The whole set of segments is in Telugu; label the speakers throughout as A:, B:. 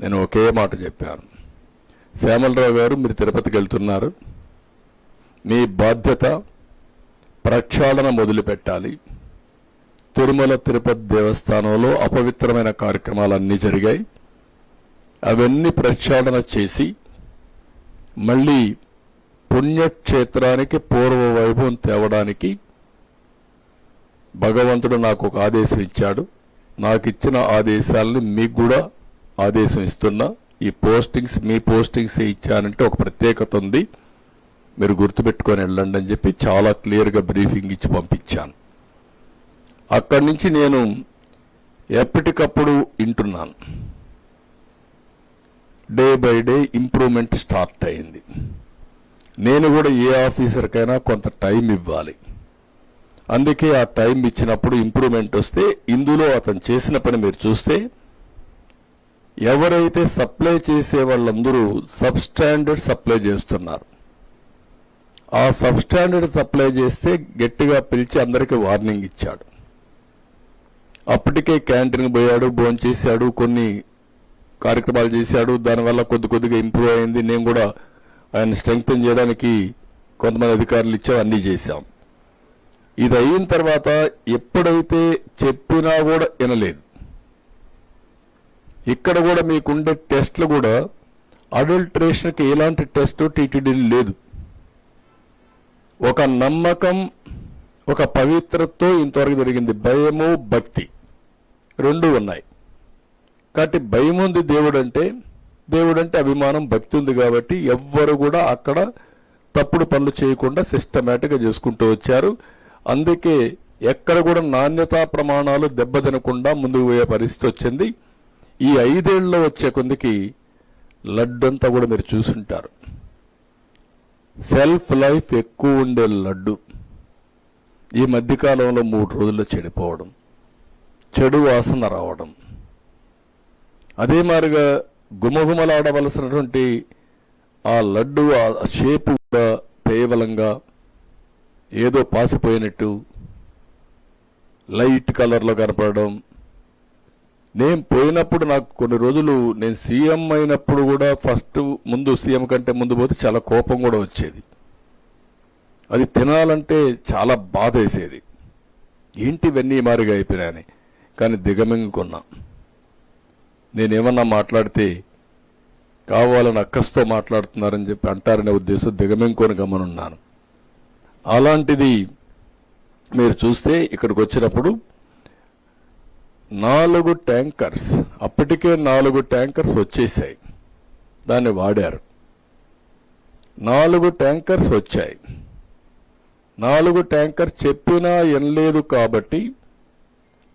A: నేను ఒకే మాట చెప్పాను. శ్యామలరావు గారు మీరు తిరుపతికి వెళ్తున్నారు. మీ బాధ్యత ప్రక్షాళన మొదలుపెట్టాలి. తిరుమల తిరుపతి దేవస్థానంలో అపవిత్రమైన కార్యక్రమాలన్నీ జరిగాయి. అవన్నీ ప్రక్షాళన చేసి మళ్ళీ పుణ్యక్షేత్రానికి పూర్వ వైభవం తేవడానికి భగవంతుడు నాకు ఒక ఆదేశం ఇచ్చాడు. నాకు ఇచ్చిన ఆదేశాలని మీకు కూడా ఆదేశం ఇస్తున్నా ఈ పోస్టింగ్స్ మీ పోస్టింగ్స్ ఇచ్చానంటే ఒక ప్రత్యేకత ఉంది. మీరు గుర్తుపెట్టుకొని వెళ్ళండి అని చెప్పి చాలా క్లియర్గా బ్రీఫింగ్ ఇచ్చి పంపించాను. అక్కడి నుంచి నేను ఎప్పటికప్పుడు వింటున్నాను. Day by day improvement start అయింది. నేను కూడా ఏ ఆఫీసర్కైనా కొంత టైం ఇవ్వాలి. అందుకే ఆ టైం ఇచ్చినప్పుడు ఇంప్రూవ్మెంట్ వస్తే ఇందులో అతను చేసిన పని మీరు చూస్తే ఎవరైతే సప్లై చేసే వాళ్ళందరూ సబ్స్టాండర్డ్ సప్లై చేస్తున్నారు. ఆ సబ్స్టాండర్డ్ సప్లై చేస్తే గట్టిగా పిలిచి అందరికీ వార్నింగ్ ఇచ్చాడు. అప్పటికే క్యాంటీన్ పోయాడు భోజనం చేశాడు కొన్ని కార్యక్రమాలు చేశాడు. దానివల్ల కొద్ది కొద్దిగా ఇంప్రూవ్ అయింది. నేను కూడా ఆయన స్ట్రెంగ్తన్ చేయడానికి కొంతమంది అధికారులు ఇచ్చాం అన్ని చేశాం. ఇది అయిన తర్వాత ఎప్పుడైతే చెప్పినా కూడా వినలేదు. ఇక్కడ కూడా మీకుండే టెస్ట్లు కూడా అడల్ట్రేషన్కి ఎలాంటి టెస్ట్ టీటీడీ లేదు. ఒక నమ్మకం ఒక పవిత్రతో ఇంతవరకు జరిగింది. భయము భక్తి రెండు ఉన్నాయి. కాబట్టి భయం ఉంది దేవుడు అంటే దేవుడు అంటే అభిమానం భక్తి ఉంది కాబట్టి ఎవ్వరు కూడా అక్కడ తప్పుడు పనులు చేయకుండా సిస్టమేటిక్గా చేసుకుంటూ వచ్చారు. అందుకే ఎక్కడ కూడా నాణ్యతా ప్రమాణాలు దెబ్బతినకుండా ముందుకు పోయే పరిస్థితి వచ్చింది. ఈ ఐదేళ్ళలో వచ్చే కొందికి లడ్డంతా కూడా మీరు చూసుంటారు. సెల్ఫ్ లైఫ్ ఎక్కువ ఉండే లడ్డు. ఈ మధ్యకాలంలో మూడు రోజుల్లో చెడిపోవడం చెడు వాసన రావడం. అదే మాదిరిగా గుమగుమలాడవలసినటువంటి ఆ లడ్డు ఆ షేపు కూడా కేవలంగా ఏదో పాసిపోయినట్టు లైట్ కలర్లో కనపడడం నేను పోయినప్పుడు నాకు కొన్ని రోజులు నేను సీఎం అయినప్పుడు కూడా ఫస్ట్ ముందు సీఎం కంటే ముందు పోతే చాలా కోపం కూడా వచ్చేది. అది తినాలంటే చాలా బాధ వేసేది. ఏంటి ఇవన్నీ మారిగా అయిపోయినాయని కానీ దిగమింగుకున్నా. నేనేమన్నా మాట్లాడితే కావాలని అక్కస్తో మాట్లాడుతున్నారని చెప్పి అంటారనే ఉద్దేశం దిగమింగుకొని గమనున్నాను. అలాంటిది మీరు చూస్తే ఇక్కడికి వచ్చినప్పుడు నాలుగు ట్యాంకర్స్ అప్పటికే నాలుగు ట్యాంకర్స్ వచ్చేసాయి దాన్ని వాడారు. నాలుగు ట్యాంకర్స్ వచ్చాయి. నాలుగు ట్యాంకర్ చెప్పినా ఎనలేదు కాబట్టి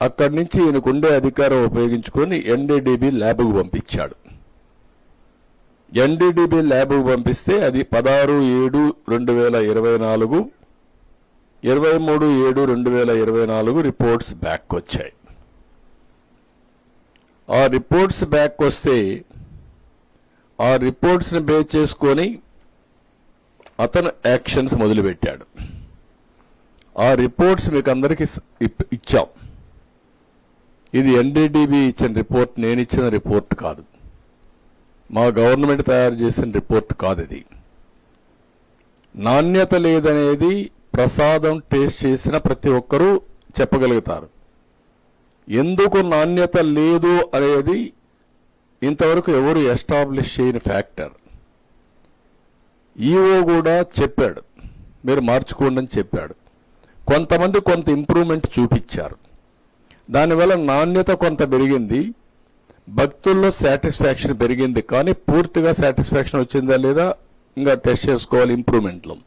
A: అక్కడి నుంచి ఈయనకుండే అధికారం ఉపయోగించుకొని ఎన్డీడీబీ ల్యాబ్కు పంపించాడు. ఎన్డీడీబీ ల్యాబ్కు పంపిస్తే అది పదహారు ఏడు రెండు వేల ఇరవై నాలుగు ఇరవై మూడు ఏడు రెండు వేల ఇరవై నాలుగు రిపోర్ట్స్ బ్యాక్ వచ్చాయి. ఆ రిపోర్ట్స్ బ్యాక్ వస్తే ఆ రిపోర్ట్స్ని బేస్ చేసుకొని అతను యాక్షన్స్ మొదలుపెట్టాడు. ఆ రిపోర్ట్స్ మీకు అందరికి ఇచ్చాం. ఇది ఎన్డీడీబీ ఇచ్చిన రిపోర్ట్ నేను ఇచ్చిన రిపోర్ట్ కాదు. మా గవర్నమెంట్ తయారు చేసిన రిపోర్ట్ కాదు ఇది. నాణ్యత లేదనేది ప్రసాదం టేస్ట్ చేసిన ప్రతి ఒక్కరూ చెప్పగలుగుతారు. ఎందుకు నాణ్యత లేదు అనేది ఇంతవరకు ఎవరు ఎస్టాబ్లిష్ చేయని ఫ్యాక్టర్. ఈఓ కూడా చెప్పాడు. మీరు మార్చుకోండి అని చెప్పాడు. కొంతమంది కొంత ఇంప్రూవ్మెంట్ చూపించారు. దానివల్ల నాణ్యత కొంత పెరిగింది. భక్తుల్లో సాటిస్ఫాక్షన్ పెరిగింది. కానీ పూర్తిగా సాటిస్ఫాక్షన్ వచ్చిందా లేదా ఇంకా టెస్ట్ చేసుకోవాలి ఇంప్రూవ్మెంట్లో.